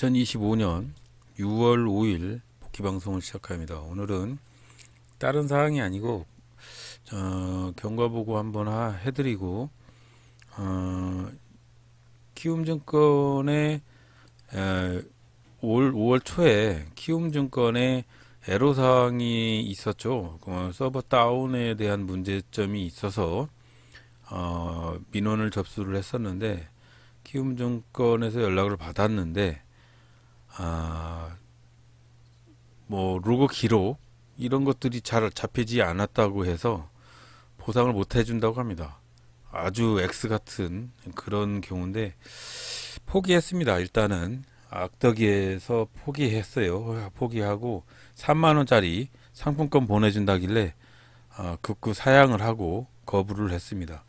2025년 6월 5일 복귀 방송을 시작합니다. 오늘은 다른 사항이 아니고 어, 경과 보고 한번 하- 해드리고 어, 키움증권의 에, 올 5월 초에 키움증권에 애로 사항이 있었죠. 어, 서버 다운에 대한 문제점이 있어서 어, 민원을 접수를 했었는데 키움증권에서 연락을 받았는데 아, 뭐 로고 기록 이런 것들이 잘 잡히지 않았다고 해서 보상을 못 해준다고 합니다. 아주 X 같은 그런 경우인데 포기했습니다. 일단은 악덕이에서 포기했어요. 포기하고 3만 원짜리 상품권 보내준다길래 아, 극구 사양을 하고 거부를 했습니다.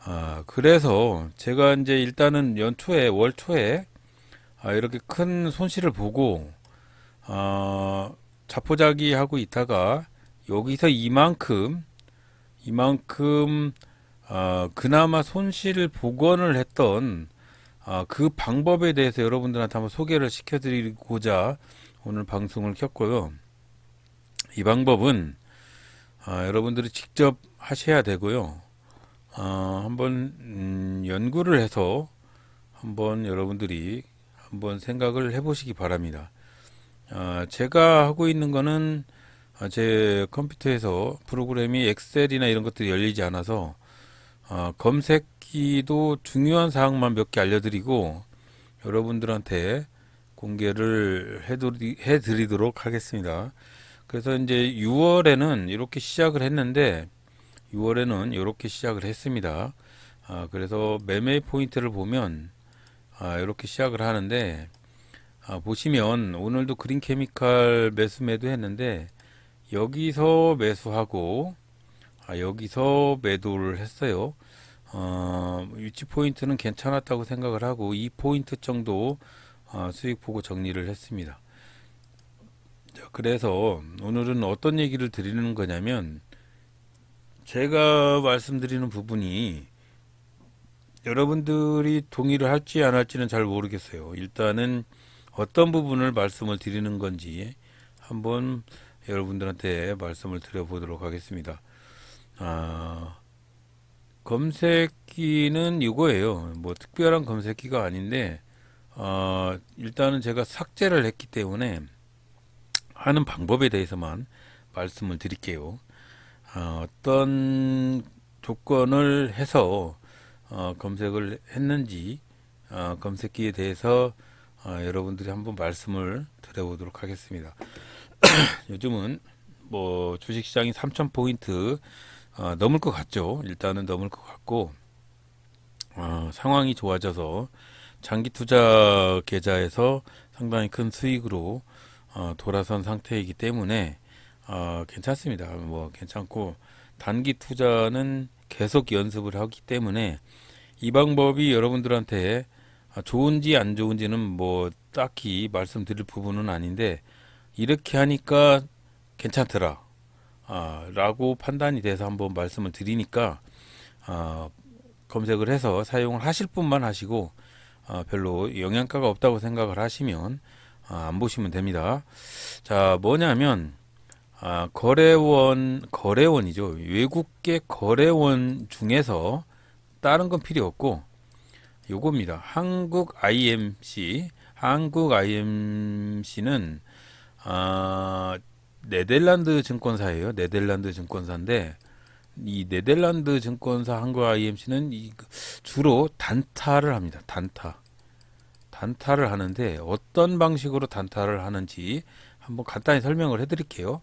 아, 그래서 제가 이제 일단은 연초에 월 초에 아, 이렇게 큰 손실을 보고 아, 자포자기 하고 있다가 여기서 이만큼 이만큼 아, 그나마 손실을 복원을 했던 아, 그 방법에 대해서 여러분들한테 한번 소개를 시켜드리고자 오늘 방송을 켰고요. 이 방법은 아, 여러분들이 직접 하셔야 되고요. 어, 한번 음, 연구를 해서 한번 여러분들이 한번 생각을 해보시기 바랍니다. 아, 제가 하고 있는 거는 아, 제 컴퓨터에서 프로그램이 엑셀이나 이런 것들이 열리지 않아서 아, 검색기도 중요한 사항만 몇 개 알려드리고 여러분들한테 공개를 해드리, 해드리도록 하겠습니다. 그래서 이제 6월에는 이렇게 시작을 했는데 6월에는 이렇게 시작을 했습니다. 아, 그래서 매매 포인트를 보면 아, 이렇게 시작을 하는데 아, 보시면 오늘도 그린 케미칼 매수 매도 했는데 여기서 매수하고 아, 여기서 매도를 했어요. 어, 위치 포인트는 괜찮았다고 생각을 하고 이 포인트 정도 어, 수익 보고 정리를 했습니다. 자, 그래서 오늘은 어떤 얘기를 드리는 거냐면 제가 말씀드리는 부분이 여러분들이 동의를 할지 안 할지는 잘 모르겠어요. 일단은 어떤 부분을 말씀을 드리는 건지 한번 여러분들한테 말씀을 드려보도록 하겠습니다. 아, 검색기는 이거예요. 뭐 특별한 검색기가 아닌데, 어, 일단은 제가 삭제를 했기 때문에 하는 방법에 대해서만 말씀을 드릴게요. 어, 어떤 조건을 해서 어, 검색을 했는지 어, 검색기에 대해서 어, 여러분들이 한번 말씀을 드려보도록 하겠습니다. 요즘은 뭐 주식시장이 3천 포인트 어, 넘을 것 같죠. 일단은 넘을 것 같고 어, 상황이 좋아져서 장기 투자 계좌에서 상당히 큰 수익으로 어, 돌아선 상태이기 때문에 어, 괜찮습니다. 뭐 괜찮고 단기 투자는 계속 연습을 하기 때문에 이 방법이 여러분들한테 아, 좋은지 안 좋은지는 뭐 딱히 말씀드릴 부분은 아닌데 이렇게 하니까 괜찮더라 아, 라고 판단이 돼서 한번 말씀을 드리니까 아, 검색을 해서 사용을 하실 분만 하시고 아, 별로 영양가가 없다고 생각을 하시면 아, 안 보시면 됩니다. 자 뭐냐면 아, 거래원 거래원이죠. 외국계 거래원 중에서 다른 건 필요 없고 요겁니다. 한국 IMC 한국 IMC는 아, 네덜란드 증권사예요. 네덜란드 증권사인데 이 네덜란드 증권사 한국 IMC는 이 주로 단타를 합니다. 단타. 단타를 하는데 어떤 방식으로 단타를 하는지 한번 간단히 설명을 해드릴게요.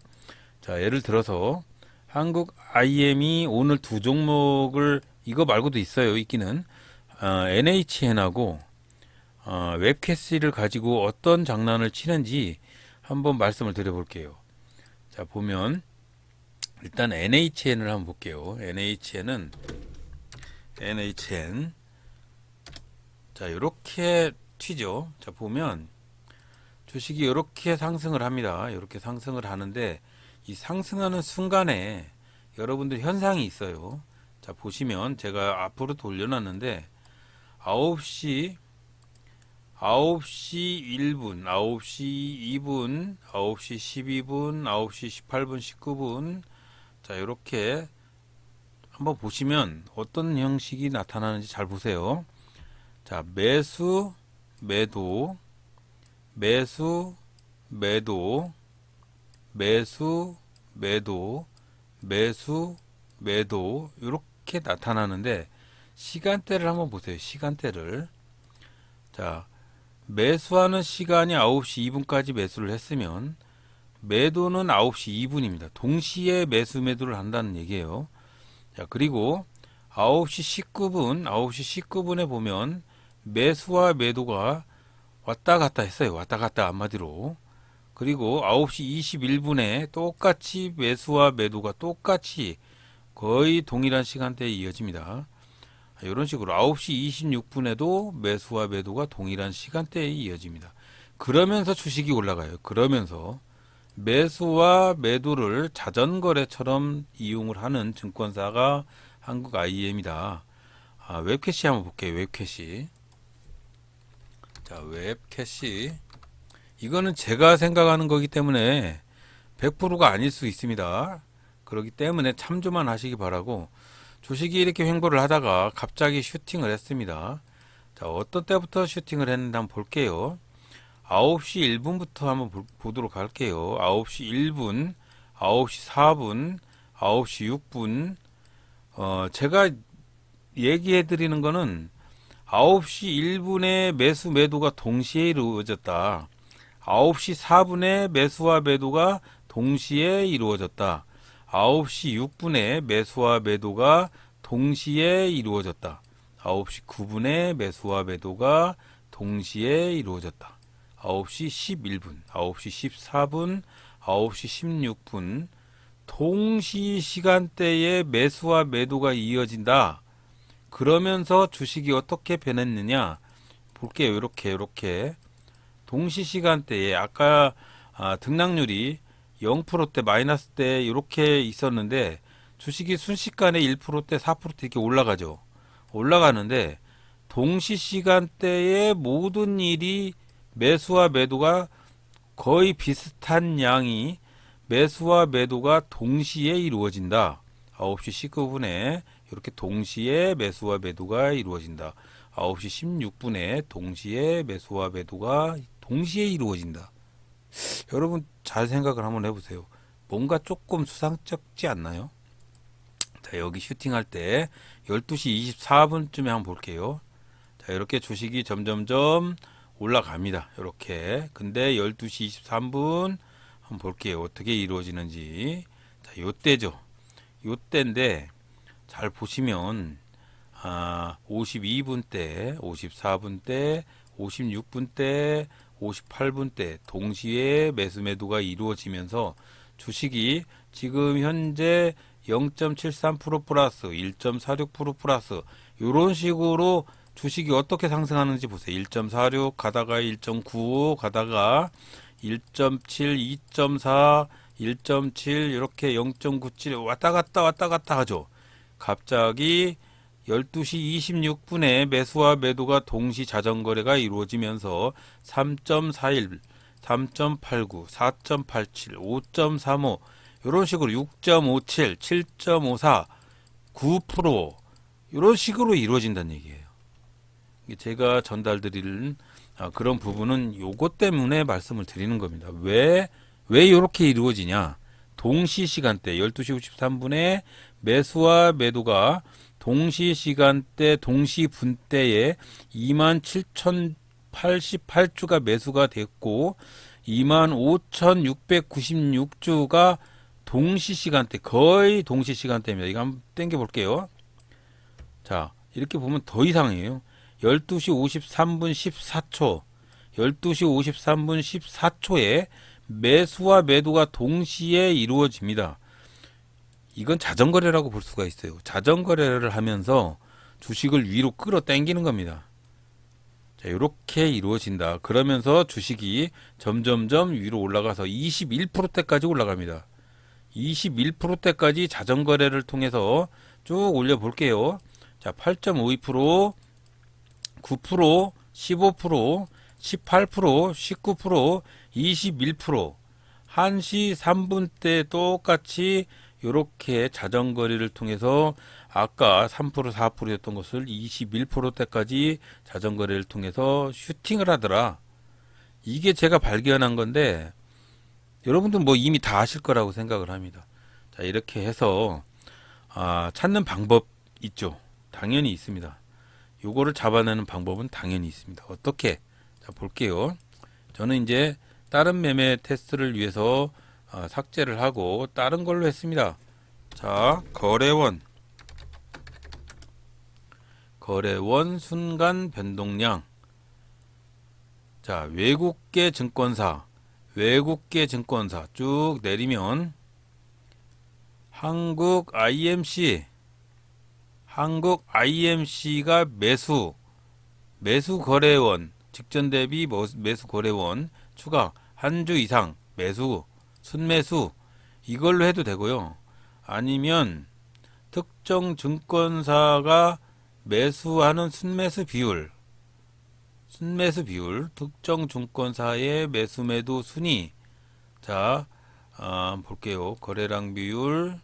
자, 예를 들어서 한국 IM이 오늘 두 종목을 이거 말고도 있어요. 있기는 어, NHN하고 어, 웹캐시를 가지고 어떤 장난을 치는지 한번 말씀을 드려볼게요. 자, 보면 일단 NHN을 한번 볼게요. NHN은 NHN 자, 이렇게 튀죠. 자, 보면 주식이 이렇게 상승을 합니다. 이렇게 상승을 하는데 이 상승하는 순간에 여러분들 현상이 있어요. 자, 보시면 제가 앞으로 돌려놨는데 9시 9시 1분, 9시 2분, 9시 12분, 9시 18분, 19분. 자, 이렇게 한번 보시면 어떤 형식이 나타나는지 잘 보세요. 자, 매수, 매도, 매수, 매도, 매수, 매도, 매수, 매도 이렇게 나타나는데 시간대를 한번 보세요. 시간대를. 자, 매수하는 시간이 9시 2분까지 매수를 했으면 매도는 9시 2분입니다. 동시에 매수 매도를 한다는 얘기예요. 자, 그리고 9시 19분, 9시 19분에 보면 매수와 매도가 왔다 갔다 했어요. 왔다 갔다 한마디로. 그리고 9시 21분에 똑같이 매수와 매도가 똑같이 거의 동일한 시간대에 이어집니다. 이런 식으로 9시 26분에도 매수와 매도가 동일한 시간대에 이어집니다. 그러면서 주식이 올라가요. 그러면서 매수와 매도를 자전거래처럼 이용을 하는 증권사가 한국 IEM이다. 아, 웹캐시 한번 볼게요. 웹캐시. 자, 웹캐시. 이거는 제가 생각하는 거기 때문에 100%가 아닐 수 있습니다. 그렇기 때문에 참조만 하시기 바라고 주식이 이렇게 횡보를 하다가 갑자기 슈팅을 했습니다. 자, 어떤 때부터 슈팅을 했는지 한번 볼게요. 9시 1분부터 한번 보- 보도록 할게요. 9시 1분, 9시 4분, 9시 6분. 어, 제가 얘기해 드리는 거는 9시 1분에 매수 매도가 동시에 이루어졌다. 9시 4분에 매수와 매도가 동시에 이루어졌다. 9시 6분에 매수와 매도가 동시에 이루어졌다. 9시 9분에 매수와 매도가 동시에 이루어졌다. 9시 11분, 9시 14분, 9시 16분 동시 시간대에 매수와 매도가 이어진다. 그러면서 주식이 어떻게 변했느냐 볼게요. 이렇게 이렇게 동시 시간대에 아까 아, 등락률이 0%대 마이너스 때 이렇게 있었는데 주식이 순식간에 1%대 4%대 이렇게 올라가죠. 올라가는데 동시 시간대에 모든 일이 매수와 매도가 거의 비슷한 양이 매수와 매도가 동시에 이루어진다. 9시 19분에 이렇게 동시에 매수와 매도가 이루어진다. 9시 16분에 동시에 매수와 매도가 동시에 이루어진다. 여러분 잘 생각을 한번 해보세요. 뭔가 조금 수상쩍지 않나요? 자, 여기 슈팅할 때 12시 24분쯤에 한번 볼게요. 자, 이렇게 주식이 점점점 올라갑니다. 이렇게. 근데 12시 23분 한번 볼게요. 어떻게 이루어지는지. 자, 요때죠. 요때인데 잘 보시면 아, 52분 때, 54분 때, 56분 때, 58분 때 동시에 매수 매도가 이루어지면서 주식이 지금 현재 0.73% 플러스, 1.46% 플러스 이런 식으로 주식이 어떻게 상승하는지 보세요. 1.46 가다가 1.95 가다가 1.7, 2.4, 1.7 이렇게 0.97 왔다 갔다 왔다 갔다 하죠. 갑자기 12시 26분에 매수와 매도가 동시 자전거래가 이루어지면서 3.41, 3.89, 4.87, 5.35 이런 식으로 6.57, 7.54, 9% 이런 식으로 이루어진다는 얘기예요. 제가 전달드리는 아, 그런 부분은 요것 때문에 말씀을 드리는 겁니다. 왜, 왜 이렇게 이루어지냐? 동시 시간대 12시 53분에 매수와 매도가 동시 시간대 동시 분대에 27,088주가 매수가 됐고 25,696주가 동시 시간대 거의 동시 시간대입니다. 이거 한번 땡겨 볼게요. 자, 이렇게 보면 더 이상해요. 12시 53분 14초, 12시 53분 14초에 매수와 매도가 동시에 이루어집니다. 이건 자전거래라고 볼 수가 있어요. 자전거래를 하면서 주식을 위로 끌어 당기는 겁니다. 자, 이렇게 이루어진다. 그러면서 주식이 점점점 위로 올라가서 21%대까지 올라갑니다. 21%대까지 자전거래를 통해서 쭉 올려 볼게요. 자, 8.52%, 9%, 15%, 18%, 19%, 21%, 1시 3분 때 똑같이 이렇게 자전거리를 통해서 아까 3% 4%였던 것을 21%대까지 자전거리를 통해서 슈팅을 하더라. 이게 제가 발견한 건데 여러분들 뭐 이미 다 아실 거라고 생각을 합니다. 자, 이렇게 해서 아, 찾는 방법 있죠. 당연히 있습니다. 요거를 잡아내는 방법은 당연히 있습니다. 어떻게? 자, 볼게요. 저는 이제 다른 매매 테스트를 위해서 아, 삭제를 하고 다른 걸로 했습니다. 자, 거래원. 거래원 순간 변동량. 자, 외국계 증권사. 외국계 증권사 쭉 내리면 한국 IMC 한국 IMC가 매수 매수 거래원 직전 대비 뭐- 매수 거래원 추가 한 주 이상 매수 순매수 이걸로 해도 되고요. 아니면 특정 증권사가 매수하는 순매수 비율 순매수 비율 특정 증권사의 매수 매도 순위 자 아, 볼게요. 거래량 비율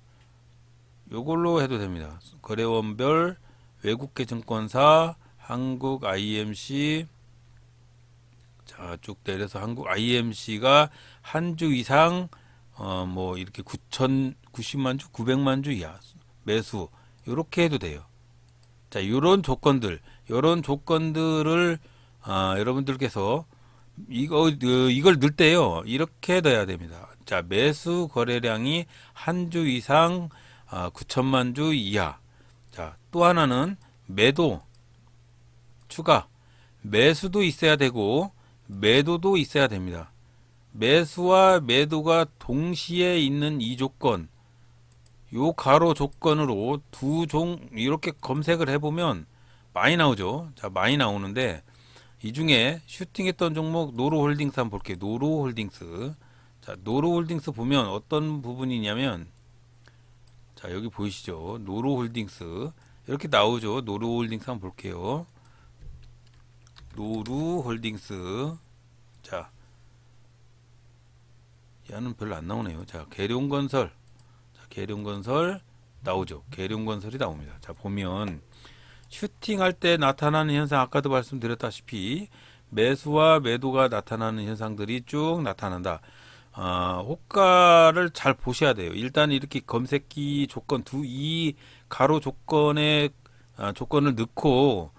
요걸로 해도 됩니다. 거래원별 외국계 증권사 한국 IMC 자, 쭉 내려서 한국 IMC가 한 주 이상 어, 뭐 이렇게 9천 90만 주, 900만 주 이하 매수 요렇게 해도 돼요. 자, 요런 조건들, 요런 조건들을 아, 여러분들께서 이거 어, 이걸 넣을 때요. 이렇게 넣어야 됩니다. 자, 매수 거래량이 한 주 이상 아, 9천만 주 이하. 자, 또 하나는 매도 추가. 매수도 있어야 되고 매도도 있어야 됩니다. 매수와 매도가 동시에 있는 이 조건. 요 가로 조건으로 두 종 이렇게 검색을 해보면 많이 나오죠. 자, 많이 나오는데 이 중에 슈팅했던 종목 노로홀딩스 한번 볼게요. 노로홀딩스. 자, 노로홀딩스 보면 어떤 부분이냐면 자, 여기 보이시죠? 노로홀딩스. 이렇게 나오죠. 노로홀딩스 한번 볼게요. 노루홀딩스. 자, 얘는 별로 안 나오네요. 자, 계룡건설. 자, 계룡건설 나오죠. 계룡건설이 나옵니다. 자, 보면 슈팅할 때 나타나는 현상 아까도 말씀드렸다시피 매수와 매도가 나타나는 현상들이 쭉 나타난다. 아, 호가를 잘 보셔야 돼요. 일단 이렇게 검색기 조건 두 이 가로 조건에 아, 조건을 넣고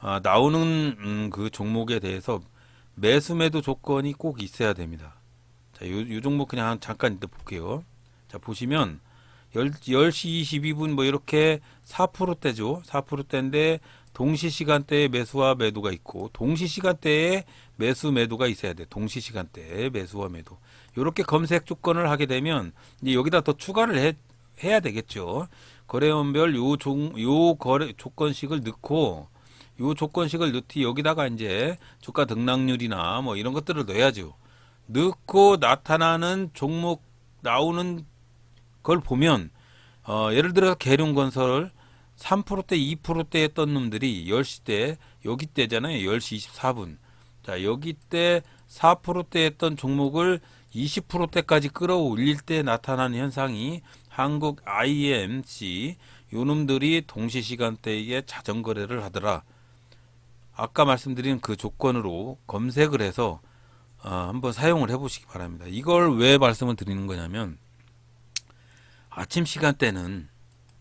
아, 나오는 음, 그 종목에 대해서 매수 매도 조건이 꼭 있어야 됩니다. 자, 요, 요 종목 그냥 잠깐 이따 볼게요. 자, 보시면 10, 10 시 22분 뭐 이렇게 4%대죠. 4%대인데 동시 시간대에 매수와 매도가 있고 동시 시간대에 매수 매도가 있어야 돼. 동시 시간대에 매수와 매도. 이렇게 검색 조건을 하게 되면 이제 여기다 더 추가를 해, 해야 되겠죠. 거래원별 요 종, 요 거래 조건식을 넣고 요 조건식을 넣기 여기다가 이제 주가 등락률이나 뭐 이런 것들을 넣어야죠. 넣고 나타나는 종목 나오는 걸 보면 어, 예를 들어서 계룡건설 3%대 2%대 했던 놈들이 10시 때 여기 때잖아요. 10시 24분. 자, 여기 때 4%대 했던 종목을 20%대까지 끌어올릴 때 나타나는 현상이 한국 IMC 요 놈들이 동시 시간대에 자전거래를 하더라. 아까 말씀드린 그 조건으로 검색을 해서 어, 한번 사용을 해보시기 바랍니다. 이걸 왜 말씀을 드리는 거냐면 아침 시간대는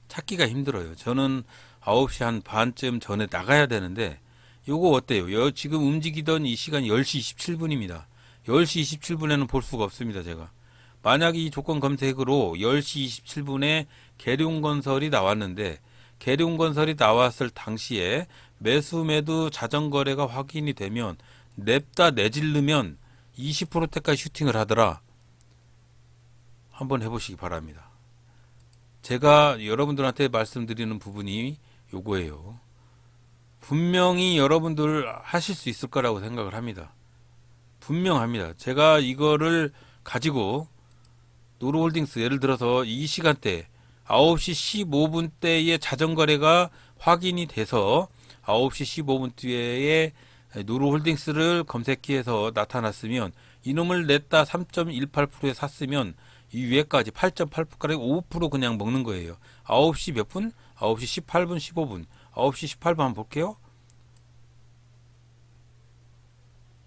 찾기가 힘들어요. 저는 9시 한 반쯤 전에 나가야 되는데 요거 어때요? 여, 지금 움직이던 이 시간 10시 27분입니다. 10시 27분에는 볼 수가 없습니다, 제가. 만약 이 조건 검색으로 10시 27분에 계룡건설이 나왔는데 계룡건설이 나왔을 당시에 매수 매도 자전거래가 확인이 되면 냅다 내질르면 20%대까지 슈팅을 하더라. 한번 해보시기 바랍니다. 제가 여러분들한테 말씀드리는 부분이 요거예요. 분명히 여러분들 하실 수 있을 거라고 생각을 합니다. 분명합니다. 제가 이거를 가지고 노루홀딩스 예를 들어서 이 시간대 9시 15분 대의 자전거래가 확인이 돼서 9시 15분 뒤에 노루홀딩스를 검색기에서 나타났으면 이놈을 냈다 3.18%에 샀으면 이 위에까지 8.8%까지 5% 그냥 먹는 거예요. 9시 몇 분? 9시 18분, 15분. 9시 18분 한번 볼게요.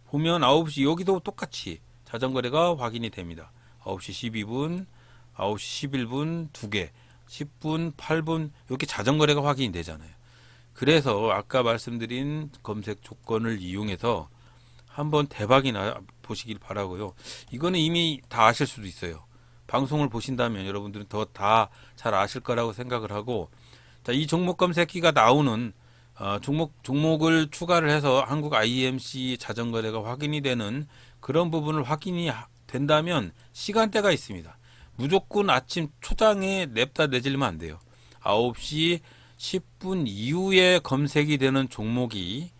보면 9시 여기도 똑같이 자전거래가 확인이 됩니다. 9시 12분, 9시 11분 두 개, 10분, 8분 이렇게 자전거래가 확인이 되잖아요. 그래서 아까 말씀드린 검색 조건을 이용해서 한번 대박이 나 보시길 바라고요. 이거는 이미 다 아실 수도 있어요. 방송을 보신다면 여러분들은 더 다 잘 아실 거라고 생각을 하고 자, 이 종목 검색기가 나오는 어, 종목 종목을 추가를 해서 한국 IMC 자전거래가 확인이 되는 그런 부분을 확인이 하- 된다면 시간대가 있습니다. 무조건 아침 초장에 냅다 내질면 안 돼요. 9시 10분 이후에 검색이 되는 종목이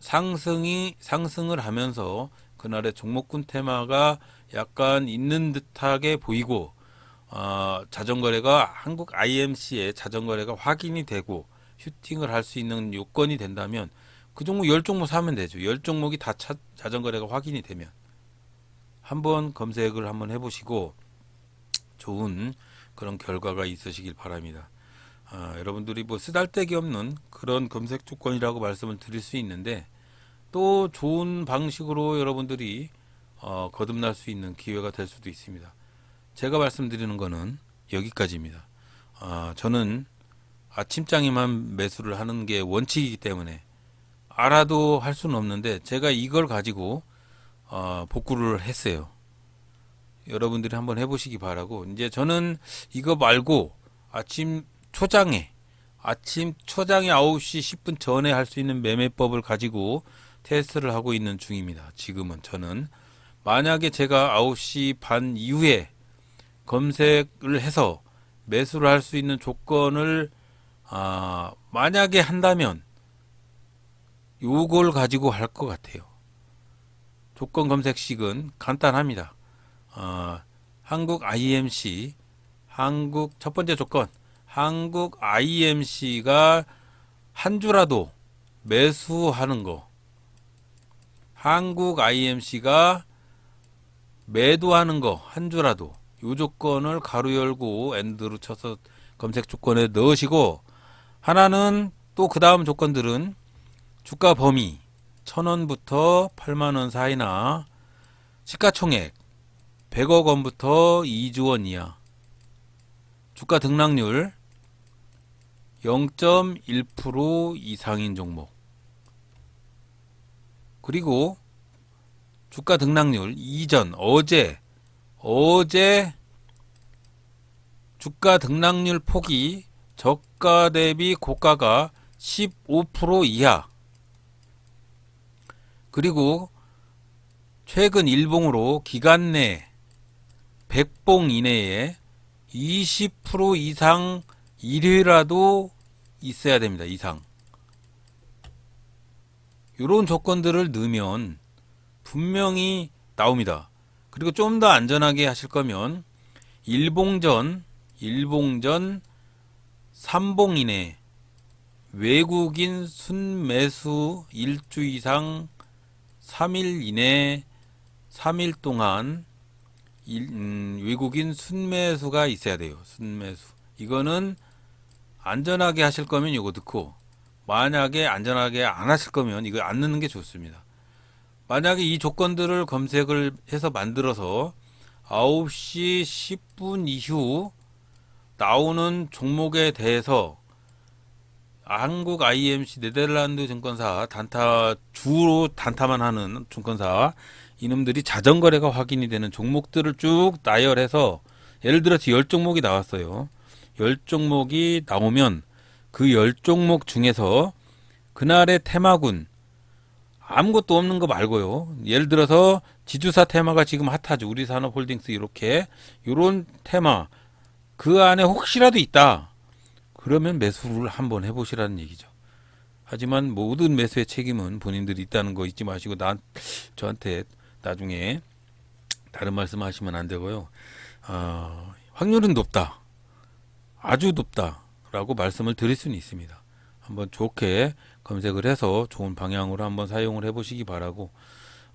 상승이 상승을 하면서 그날의 종목군 테마가 약간 있는 듯하게 보이고 어, 자전거래가 한국 IMC의 자전거래가 확인이 되고 슈팅을 할 수 있는 요건이 된다면 그 종목 열 종목 사면 되죠. 열 종목이 다 차- 자전거래가 확인이 되면 한번 검색을 한번 해보시고 좋은 그런 결과가 있으시길 바랍니다. 아, 여러분들이 뭐 쓰잘데기 없는 그런 검색 조건이라고 말씀을 드릴 수 있는데 또 좋은 방식으로 여러분들이 어, 거듭날 수 있는 기회가 될 수도 있습니다. 제가 말씀드리는 거는 여기까지입니다. 아, 저는 아침장에만 매수를 하는 게 원칙이기 때문에 알아도 할 수는 없는데 제가 이걸 가지고 어, 복구를 했어요. 여러분들이 한번 해보시기 바라고 이제 저는 이거 말고 아침 초장에 아침 초장에 9시 10분 전에 할 수 있는 매매법을 가지고 테스트를 하고 있는 중입니다. 지금은 저는 만약에 제가 9시 반 이후에 검색을 해서 매수를 할 수 있는 조건을 아, 만약에 한다면 요걸 가지고 할 것 같아요. 조건 검색식은 간단합니다. 어, 한국 IMC, 한국 첫 번째 조건, 한국 IMC가 한 주라도 매수하는 거, 한국 IMC가 매도하는 거 한 주라도. 요 조건을 가로 열고 엔드로 쳐서 검색 조건에 넣으시고 하나는 또 그 다음 조건들은 주가 범위 1000원부터 8만원 사이나 시가총액 100억 원부터 2조 원 이하 주가 등락률 0.1% 이상인 종목. 그리고 주가 등락률 이전 어제 어제 주가 등락률 폭이 저가 대비 고가가 15% 이하. 그리고 최근 일봉으로 기간 내 100봉 이내에 20% 이상 1회라도 있어야 됩니다. 이상. 이런 조건들을 넣으면 분명히 나옵니다. 그리고 좀 더 안전하게 하실 거면 일봉전, 일봉전 3봉 이내 외국인 순매수 1주 이상 3일 이내 3일 동안 일- 음, 외국인 순매수가 있어야 돼요. 순매수. 이거는 안전하게 하실 거면 이거 넣고 만약에 안전하게 안 하실 거면 이거 안 넣는 게 좋습니다. 만약에 이 조건들을 검색을 해서 만들어서 9시 10분 이후 나오는 종목에 대해서 한국 IMC 네덜란드 증권사 단타 주로 단타만 하는 증권사 이놈들이 자전거래가 확인이 되는 종목들을 쭉 나열해서 예를 들어서 10종목이 나왔어요. 10종목이 나오면 그 10종목 중에서 그날의 테마군 아무것도 없는 거 말고요. 예를 들어서 지주사 테마가 지금 핫하죠. 우리 산업 홀딩스 이렇게 요런 테마 그 안에 혹시라도 있다. 그러면 매수를 한번 해 보시라는 얘기죠. 하지만 모든 매수의 책임은 본인들이 있다는 거 잊지 마시고 난 저한테 나중에 다른 말씀 하시면 안 되고요. 어, 확률은 높다, 아주 높다라고 말씀을 드릴 수는 있습니다. 한번 좋게 검색을 해서 좋은 방향으로 한번 사용을 해보시기 바라고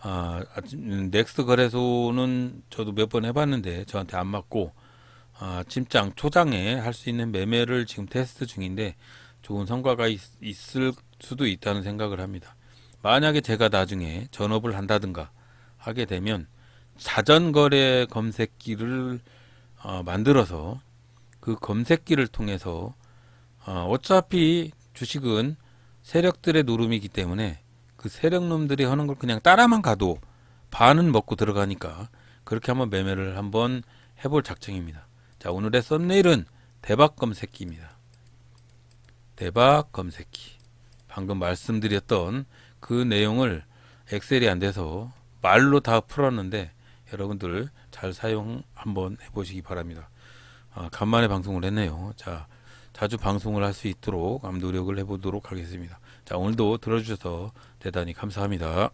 아, 넥스트 거래소는 저도 몇 번 해봤는데 저한테 안 맞고 아, 침장 초장에 할 수 있는 매매를 지금 테스트 중인데 좋은 성과가 있, 있을 수도 있다는 생각을 합니다. 만약에 제가 나중에 전업을 한다든가 하게 되면 자전거래 검색기를 어, 만들어서 그 검색기를 통해서 어, 어차피 주식은 세력들의 노름이기 때문에 그 세력놈들이 하는 걸 그냥 따라만 가도 반은 먹고 들어가니까 그렇게 한번 매매를 한번 해볼 작정입니다. 자, 오늘의 썸네일은 대박 검색기입니다. 대박 검색기. 방금 말씀드렸던 그 내용을 엑셀이 안 돼서 말로 다 풀었는데 여러분들 잘 사용 한번 해보시기 바랍니다. 아, 간만에 방송을 했네요. 자, 자주 방송을 할 수 있도록 노력을 해보도록 하겠습니다. 자, 오늘도 들어주셔서 대단히 감사합니다.